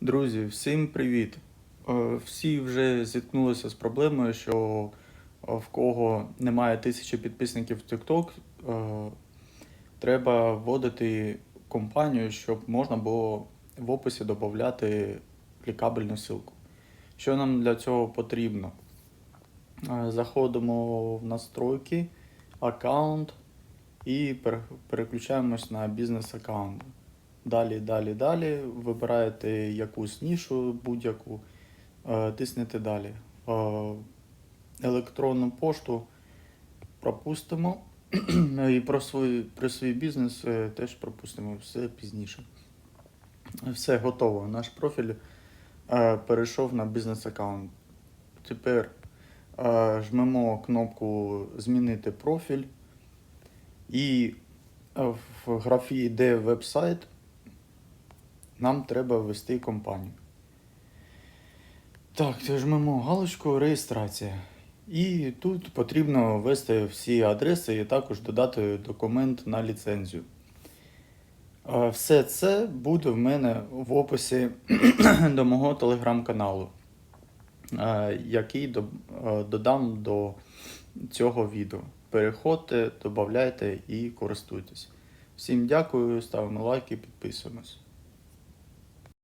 Друзі, всім привіт! Е, Всі вже зіткнулися з проблемою, що е, в кого немає тисячі підписників в TikTok, е, треба вводити компанію, щоб можна було в описі додати клікабельну ссылку. Що нам для цього потрібно? Заходимо в настройки, аккаунт і переключаємось на бізнес-аккаунт. Далі, далі, далі. Вибираєте якусь нішу будь-яку, е, тиснете далі. Е, Електронну пошту пропустимо. І про свій, про свій бізнес е, теж пропустимо все пізніше. Все готово. Наш профіль перейшов на бізнес-аккаунт. Тепер жмемо кнопку Змінити профіль. І в графі Де веб-сайт нам треба ввести компанію. Так, жмемо галочку реєстрація. І тут потрібно ввести всі адреси і також додати документ на ліцензію. Все це буде в мене в описі до мого телеграм-каналу, який додам до цього відео. Переходьте, додавайте і користуйтесь. Всім дякую, ставимо лайки, підписуємось.